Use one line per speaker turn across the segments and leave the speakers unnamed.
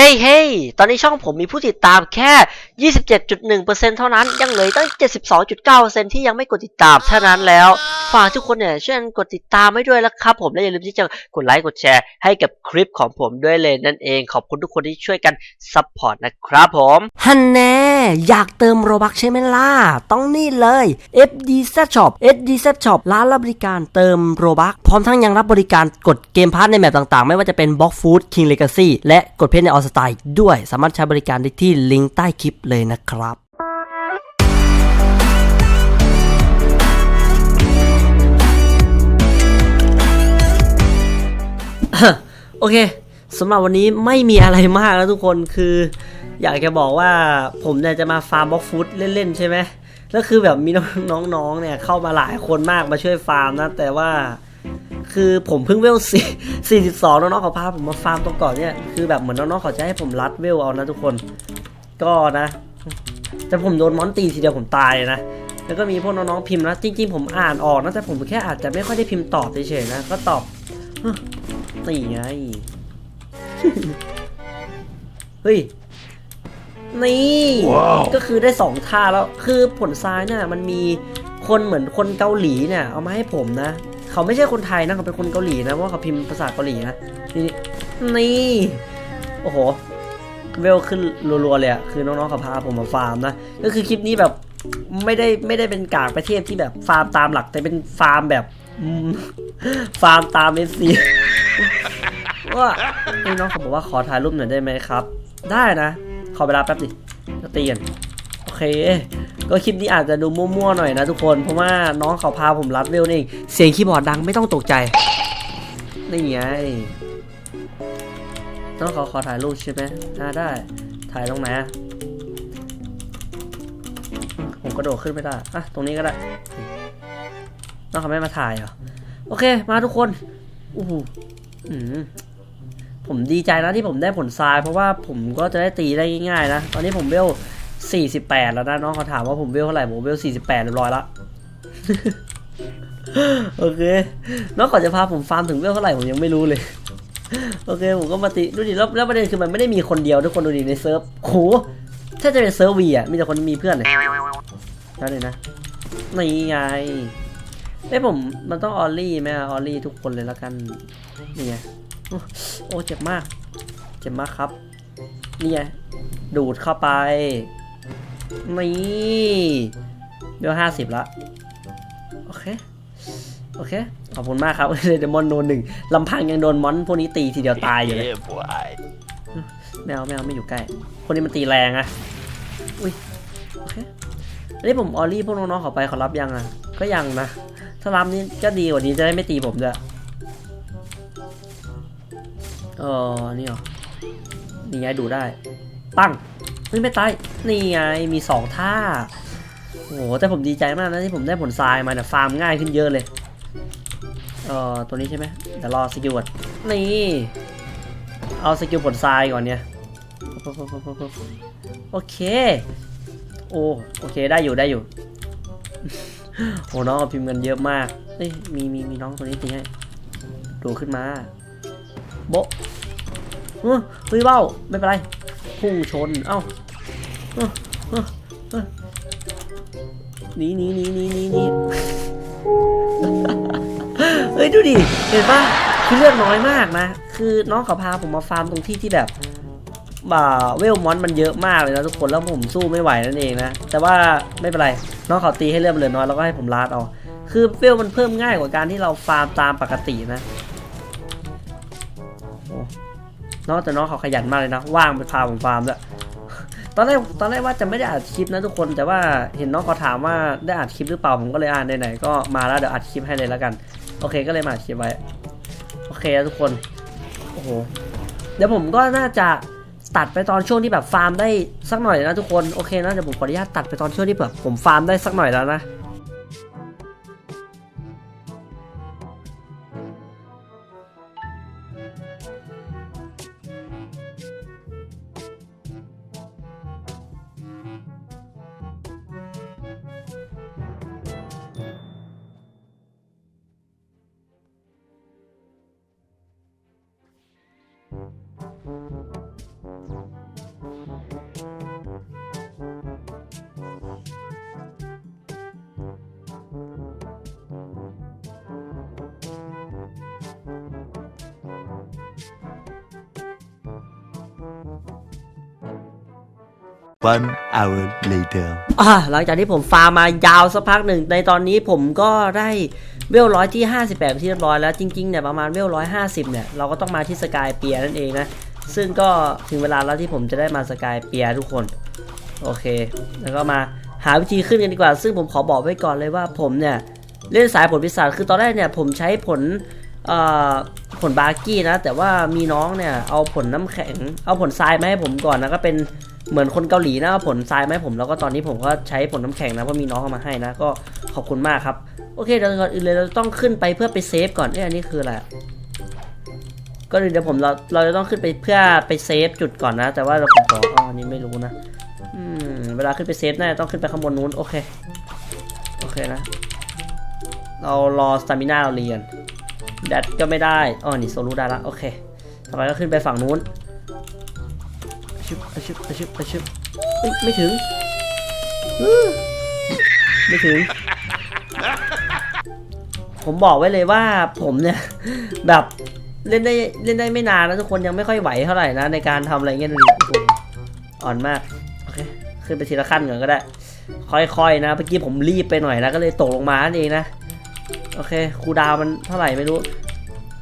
เฮ้ยเฮ้ยตอนนี้ช่องผมมีผู้ติดตามแค่ 27.1%เท่านั้น ยังเหลือตั้ง 72.9%ที่ยังไม่กดติดตามเท่านั้นแล้ว ฝากทุกคนเนี่ยช่วยกันกดติดตามให้ด้วยนะครับ ผมและอย่าลืมที่จะกดไลค์กดแชร์ให้กับคลิปของผมด้วยเลยนั่นเอง ขอบคุณทุกคนที่ช่วยกันซัพพอร์ตนะครับผมฮันแน่ อยากเติมโรบักใช่ไหมล่ะ ต้องนี่เลย FD Z Shop FD Z Shop ร้านรับบริการเติมโรบักพร้อมทั้งยังรับบริการกดเกมพาร์ทในแมปต่างๆ ไม่ว่าจะเป็น Box Food King Legacy และกดเพชรในออสไตล์ด้วย สามารถใช้บริการได้ที่ลิงก์ใต้คลิปเลยนะครับโอเคสำหรับวันนี้ไม่มีอะไรมากแล้วทุกคนคือ อยากจะบอกว่าผมเนี่ยจะมาฟาร์มบล็อกฟูดเล่นๆใช่ไหมแล้วคือแบบมีน้องๆเนี่ยเข้ามาหลายคนมากมาช่วยฟาร์มนะ แต่ว่าคือผมเพิ่งเวลสี่สี่สิบสองน้องๆเขาพาผมมาฟาร์มตรงก่อนเนี่ยคือแบบเหมือนน้องๆเขาจะให้ผมรัดเวลเอานะทุกคน ก็นะ แต่ผมโดนมอนตีทีเดียวผมตายเลยนะแล้วก็มีพวกน้องๆพิมพ์นะจริงๆผมอ่านออกนะแต่ผมแค่อาจจะไม่ค่อยได้พิมพ์ตอบเฉยๆนะก็ตอบฮะนี่ไงเฮ้ย นี่ก็คือได้สองท่าแล้วคือผลซ้ายเนี่ยมันมีคนเหมือนคนเกาหลีเนี่ยเอามาให้ผมนะเขาไม่ใช่คนไทยนะเขาเป็นคนเกาหลีนะเพราะว่าเขาพิมพ์ภาษาเกาหลีนะนี่นี่โอ้โหเวลขึ้นรัวๆเลยอะคือน้องๆเขาพาผมมาฟาร์มนะก็คือคลิปนี้แบบไม่ได้ไม่ได้เป็นกากประเทศที่แบบฟาร์มตามหลักแต่เป็นฟาร์มแบบอืมฟาร์มตามเอฟซีว่าไอ้น้องเขาบอกว่าขอถ่ายรูปหน่อยได้ไหมครับ ได้นะ ขอเวลาแป๊บดิจะตีกันโอเค ก็คลิปนี้อาจจะดูมั่วๆหน่อยนะทุกคน เพราะว่าน้องเขาพาผมรัดเร็วนี่เสียงคีย์บอร์ดดังไม่ต้องตกใจ นี่ไง น้องเขาขอถ่ายรูปใช่ไหมอ่าได้ ถ่ายตรงไหนผมกระโดดขึ้นไม่ได้ อะ ตรงนี้ก็ได้ น้องเขาไม่มาถ่ายเหรอ โอเค มาทุกคนอู้หูอืม ผมดีใจนะที่ผมได้ผลทราย เพราะว่าผมก็จะได้ตีได้ง่ายๆนะ ตอนนี้ผมเวล48 แล้วนะน้องเขาถามว่าผมเวลเท่าไหร่ผมเวล48เรียบร้อยละโอเคน้องเขาจะพาผมฟาร์มถึงเวลเท่าไหร่ผมยังไม่รู้เลย โอเคผมก็มาตีดูดิแล้วแล้วประเด็นคือมันไม่ได้มีคนเดียวทุกคนดูดิในเซิร์ฟโหถ้าจะเป็นเซิร์ฟวีอะมีแต่คนมีเพื่อนเลยนั่นเลยนะนี่ไงไอ้ผมมันต้องออลลี่ไหมอออลลี่ทุกคนเลยแล้วกันนี่ไง โอ้โอ้เจ็บมาก เจ็บมากครับนี่ไงดูดเข้าไปนี่เดี๋ยวห้าสิบละโอเคโอเคขอบคุณมากครับเดมอนโนหนึ่งลำพังยังโดนมอนพวกนี้ตีทีเดียวตายอยู่เลย
Yeah, boy.
ไม่เอาไม่เอาไม่อยู่ใกล้คนนี้มันตีแรงอะอุ้ยโอเคอันนี้ผมออลลี่พวกน้องๆเขาไปเขารับยังอะก็ยังนะถ้ารับนี่ก็ดีกว่านี้จะได้ไม่ตีผมด้วย เออนี่เหรอ นี่ไงดูได้ ปั้งเฮ้ยไม่ตาย นี่ไง มีสองท่า โอ้โห แต่ผมดีใจมากนะที่ผมได้ผลทรายมาเนี่ยฟาร์มง่ายขึ้นเยอะเลย เออตัวนี้ใช่ไหมเดี๋ยวรอสกิลก่อนนี่ เอาสกิลผลทรายก่อนเนี่ย โอเค โอ้ โอเค ได้อยู่ได้อยู่ โอ้น้องพิมพ์กันเยอะมากเอ้ยมีมีมีน้องตัวนี้ตีให้ดูขึ้นมา โบะเฮ้ยเบ้า ไม่เป็นไร พุ่งชน เอ้าหนีหนีหนีหนีหนีหนีเฮ้ย ดูดิ เห็นปะคือเลือดน้อยมากนะ คือน้องเขาพาผมมาฟาร์มตรงที่ที่แบบบ่าเวลมอนมันเยอะมากเลยนะทุกคนแล้วผมสู้ไม่ไหวนั่นเองนะ แต่ว่าไม่เป็นไร น้องเขาตีให้เลือดมันเหลือน้อยแล้วก็ให้ผมลาดเอา คือเวลมันเพิ่มง่ายกว่าการที่เราฟาร์มตามปกตินะ น้องแต่น้องเขาขยันมากเลยนะว่างไปพาผมฟาร์มด้วยตอนแรกตอนแรกว่าจะไม่ได้อัดคลิปนะทุกคนแต่ว่าเห็นน้องเขาถามว่าได้อัดคลิปหรือเปล่าผมก็เลยอ่านไหนๆก็มาแล้วเดี๋ยวอัดคลิปให้เลยแล้วกัน โอเคก็เลยมาอัดคลิปไว้โอเคนะทุกคนโอ้โหเดี๋ยวผมก็น่าจะตัดไปตอนช่วงที่แบบฟาร์มได้สักหน่อยนะทุกคนโอเคนะเดี๋ยวผมขออนุญาตตัดไปตอนช่วงที่แบบผมฟาร์มได้สักหน่อยแล้วนะ
One hour later
อ่าหลังจากที่ผมฟาร์มายาวสักพักหนึ่ง ในตอนนี้ผมก็ได้เวลร้อยที่ 58ที่เรียบร้อยแล้ว จริงๆเนี่ยประมาณเวลร้อยห้าสิบเนี่ย เราก็ต้องมาที่สกายเปียนั่นเองนะ ซึ่งก็ถึงเวลาแล้วที่ผมจะได้มาสกายเปียทุกคน โอเค แล้วก็มาหาวิธีขึ้นกันดีกว่า ซึ่งผมขอบอกไว้ก่อนเลยว่าผมเนี่ยเล่นสายผลพิศาจคือตอนแรกเนี่ยผมใช้ผลผลบาร์กี้นะ แต่ว่ามีน้องเนี่ยเอาผลน้ำแข็ง เอาผลทรายมาให้ผมก่อนนะก็เป็นเหมือนคนเกาหลีนะเอาผลทรายมาให้ผมแล้วก็ตอนนี้ผมก็ใช้ผลน้ำแข็งนะเพราะมีน้องเอามาให้นะ ก็ขอบคุณมากครับ โอเคเดี๋ยวก่อนอื่นเลยเราต้องขึ้นไปเพื่อไปเซฟก่อนเอ้ยอันนี้คืออะไร ก็เดี๋ยวผมเราเราจะต้องขึ้นไปเพื่อไปเซฟจุดก่อนนะ แต่ว่าเราผมขออ๋ออันนี้ไม่รู้นะอืมเวลาขึ้นไปเซฟน่าจะต้องขึ้นไปข้างบนนู้นโอเคโอเคนะ เรารอสตามิน่าเราเรียนแดดก็ไม่ได้อ๋อนี่โซลูได้ละโอเคต่อไปก็ขึ้นไปฝั่งนู้นชึบชึบชึบชึบไม่ถึงไม่ถึง ผมบอกไว้เลยว่าผมเนี่ย แบบ เล่นได้เล่นได้ไม่นานนะทุกคนยังไม่ค่อยไหวเท่าไหร่นะในการทำอะไรเงี้ยดูดิอ่อนมากโอเคขึ้นไปทีละขั้นก่อนก็ได้ ค่อยๆนะเมื่อกี้ผมรีบไปหน่อยนะก็เลยตกลงมานั่นเองนะโอเคครูดาวมันเท่าไหร่ไม่รู้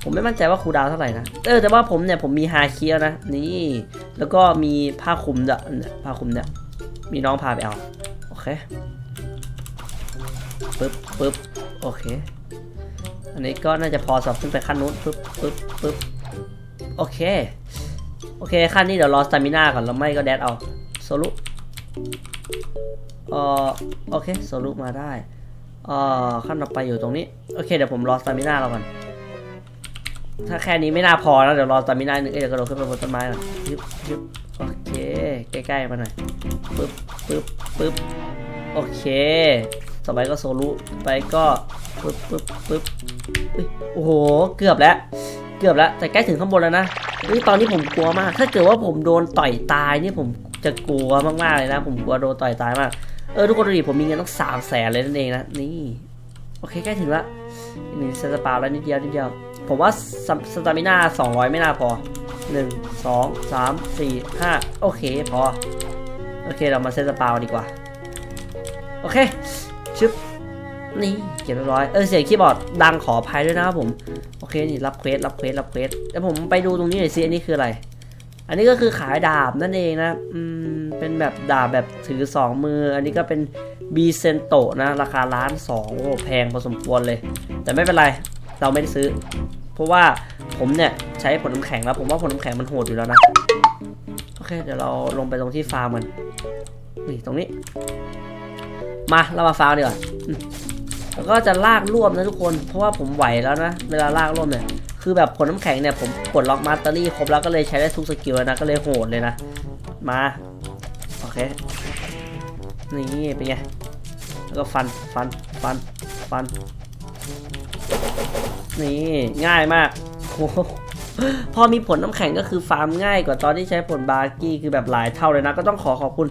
ผมไม่มั่นใจว่าครูดาวเท่าไหร่นะเออแต่ว่าผมเนี่ยผมมีฮาเคียวนะนี่แล้วก็มีผ้าคลุมเนี่ยเนี่ยผ้าคลุมเนี่ยมีน้องพาไปเอาโอเคปึ๊บปึ๊บโอเค อันนี้ก็น่าจะพอสอบขึ้นไปขั้นนู้นปึ๊บปึ๊บปึ๊บโอเค โอเคขั้นนี้เดี๋ยวรอสตามิน่าก่อนแล้วไม่ก็แดดเอาโซลุเอ่อโอเคโซลุมาได้เอ่อขั้นต่อไปอยู่ตรงนี้ โอเคเดี๋ยวผมรอสตามิน่าเราก่อนถ้าแค่นี้ไม่น่าพอนะเดี๋ยวรอสตามิน่าหนึ่งเอ้ยเดี๋ยวกระโดดขึ้นไปบนต้นไม้ก่อนยึบยึบโอเคใกล้ๆมาหน่อยปึ๊บปึ๊บปึ๊บโอเค ต่อไปก็โซลุไปก็ปึ๊บปึ๊บปึ๊บโอ้โห เกือบแล้ว เกือบแล้ว แต่ใกล้ถึงข้างบนแล้วนะเฮ้ยตอนนี้ผมกลัวมาก ถ้าเกิดว่าผมโดนต่อยตายนี่ผมจะกลัวมากๆเลยนะ ผมกลัวโดนต่อยตายมาก เออทุกคนดูดิผมมีเงินต้องสามแสนเลยนั่นเองนะ นี่ โอเคใกล้ถึงละอีกหนึ่งสตาร์แล้วนิดเดียวนิดเดียว ผมว่าสตสตามิน่าสองร้อยไม่น่าพอหนึ่งสองสามสี่ห้าโอเคพอ โอเคเรามาเซตสปาวดีกว่า โอเค ชึบนี่เก็บเรียบร้อย เออเสียงคีย์บอร์ดดังขออภัยด้วยนะครับผม โอเคนี่รับเควสรับเควสรับเควสแล้วผมไปดูตรงนี้หน่อยสิอันนี้คืออะไร อันนี้ก็คือขายดาบนั่นเองนะ อืม เป็นแบบดาบแบบถือสองมือ อันนี้ก็เป็นบีเซนโตนะ ราคาล้านสองโอ้แพงพอสมควรเลย แต่ไม่เป็นไร เราไม่ได้ซื้อ เพราะว่าผมเนี่ยใช้ผลน้ำแข็งแล้ว ผมว่าผลน้ำแข็งมันโหดอยู่แล้วนะ โอเค เดี๋ยวเราลงไปตรงที่ฟาร์มมันนี่ตรงนี้ มาเรามาฟาร์มดีกว่าอืมแล้วก็จะลากรวบนะทุกคน เพราะว่าผมไหวแล้วนะ เวลาลากรวบเนี่ย คือแบบผลน้ำแข็งเนี่ยผมกดล็อกมาสเตอรี่ครบแล้วก็เลยใช้ได้ทุกสกิลแล้วนะ ก็เลยโหดเลยนะ มา โอเค นี่เป็นไง แล้วก็ฟัน ฟัน ฟัน ฟัน นี่ ง่ายมากโอ้พอมีผลน้ำแข็งก็คือฟาร์มง่ายกว่าตอนที่ใช้ผลบาร์กี้คือแบบหลายเท่าเลยนะ ก็ต้องขอขอบคุณ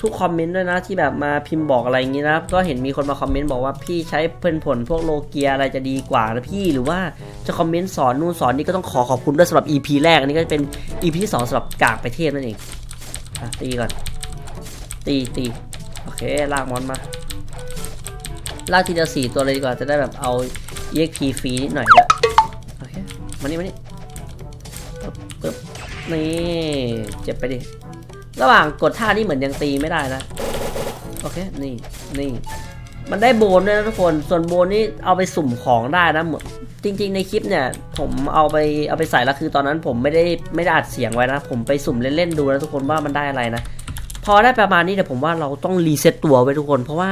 ทุกคอมเมนต์ด้วยนะที่แบบมาพิมพ์บอกอะไรอย่างนี้นะก็เห็นมีคนมาคอมเมนต์บอกว่าพี่ใช้เป็นผลพวกโลเกียอะไรจะดีกว่านะพี่หรือว่าจะคอมเมนต์สอนนู่นสอนนี่ก็ต้องขอขอบคุณด้วยสำหรับ EP แรกอันนี้ก็จะเป็น EP ที่สองสำหรับกากไปเทพนั่นเองอตีก่อน ตีตีโอเคลากมอนมาลากทีเดียวสี่ตัวเลยดีกว่าจะได้แบบเอา EXP ฟรีนิดหน่อยด้วยโอเคมานี่มานี่ปึ๊บปึ๊บนี่เจ็บไปดิ ระหว่างกดท่านี่เหมือนยังตีไม่ได้นะ โอเค นี่ นี่ มันได้โบนด้วยนะทุกคน ส่วนโบนนี่เอาไปสุ่มของได้นะหมือนจริง ๆ ในคลิปเนี่ย ผมเอาไปเอาไปใส่แล้วคือตอนนั้นผมไม่ได้ไม่ได้อัดเสียงไว้นะ ผมไปสุ่มเล่นๆดูนะทุกคนว่ามันได้อะไรนะ พอได้ประมาณนี้เดี๋ยวผมว่าเราต้องรีเซ็ตตัวไว้ทุกคน เพราะว่า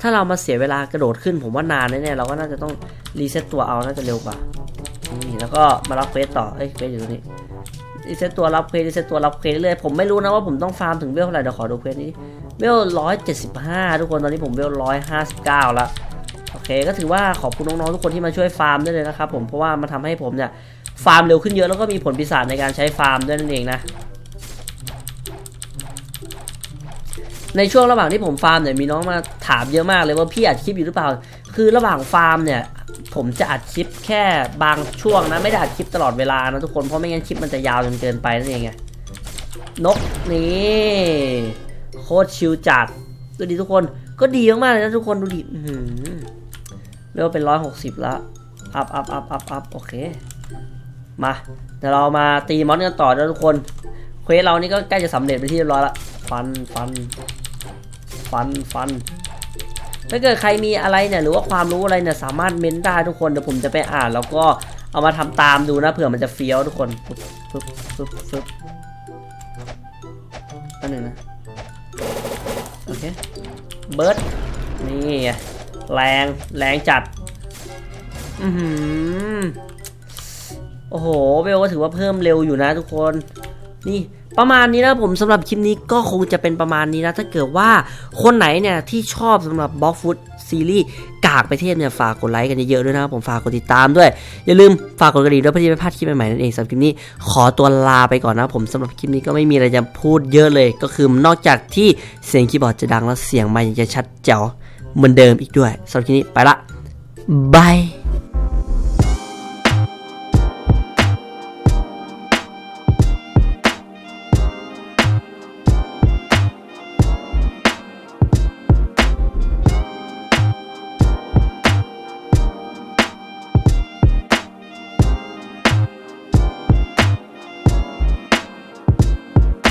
ถ้าเรามาเสียเวลากระโดดขึ้น ผมว่านานแน่ๆเราก็น่าจะต้องรีเซ็ตตัวเอาน่าจะเร็วกว่านี่แล้วก็มารับเควสต่อ เอ้ยเควสอยู่ตรงนี้ รีเซ็ตตัวรับเควสรีเซ็ตตัวรับเควสเรื่อยผมไม่รู้นะว่าผมต้องฟาร์มถึงเวลเท่าไหร่เดี๋ยวขอดูเควสนี้เวลร้อยเจ็ดสิบห้าทุกคนตอนนี้ผมเวลร้อยห้าสิบเก้าแล้วโอเคก็ถือว่าขอบคุณน้องๆทุกคนที่มาช่วยฟาร์มด้วยเลยนะครับผมเพราะว่ามันทำให้ผมเนี่ยฟาร์มเร็วขึ้นเยอะแล้วก็มีผลปีศาจในการใช้ฟาร์มด้วยนั่นเองนะในช่วงระหว่างที่ผมฟาร์มเนี่ยมีน้องมาถามเยอะมากเลยว่าพี่อัดคลิปอยู่หรือเปล่า คือระหว่างฟาร์มเนี่ย ผมจะอัดคลิปแค่บางช่วงนะไม่ได้อัดคลิปตลอดเวลานะทุกคนเพราะไม่งั้นคลิปมันจะยาวจนเกินไปนั่นเองไงนกนี่โคตรชิลจัดดูดิทุกคนก็ดีมากๆเลยนะทุกคนดูดิอื้อหือเรียกว่าเป็นร้อยหกสิบแล้วอัพอัพอัพอัพอัพโอเค มาเดี๋ยวเรามาตีมอนกันต่อนะทุกคนเควสเรานี่ก็ใกล้จะสำเร็จไปที่เรียบร้อยละฟันฟันฟันฟัน ถ้าเกิดใครมีอะไรเนี่ยหรือว่าความรู้อะไรเนี่ยสามารถเม้นได้ทุกคนเดี๋ยวผมจะไปอ่าน แล้วก็เอามาทำตามดูนะเผื่อมันจะเฟี้ยวทุกคนปึ๊บปึ๊บปึ๊บปึ๊บอันหนึ่งนะโอเคเบิร์ดนี่แรงแรงจัดอือหือโอ้โหเบลก็ถือว่าเพิ่มเร็วอยู่นะทุกคน นี่ประมาณนี้นะผมสำหรับคลิปนี้ก็คงจะเป็นประมาณนี้นะ ถ้าเกิดว่าคนไหนเนี่ยที่ชอบสำหรับบล็อกฟุตซีรีส์กากไปเทพเนี่ยฝากกดไลค์กันเยอะๆด้วยนะผมฝากกดติดตามด้วย อย่าลืมฝากกดกระดิ่งด้วยเพื่อที่จะไม่พลาดคลิปใหม่ๆนั่นเองสำหรับคลิปนี้ขอตัวลาไปก่อนนะผมสำหรับคลิปนี้ก็ไม่มีอะไรจะพูดเยอะเลย ก็คือนอกจากที่เสียงคีย์บอร์ดจะดังแล้วเสียงไมค์จะชัดแจ๋วเหมือนเดิมอีกด้วยสำหรับคลิปนี้ไปละบาย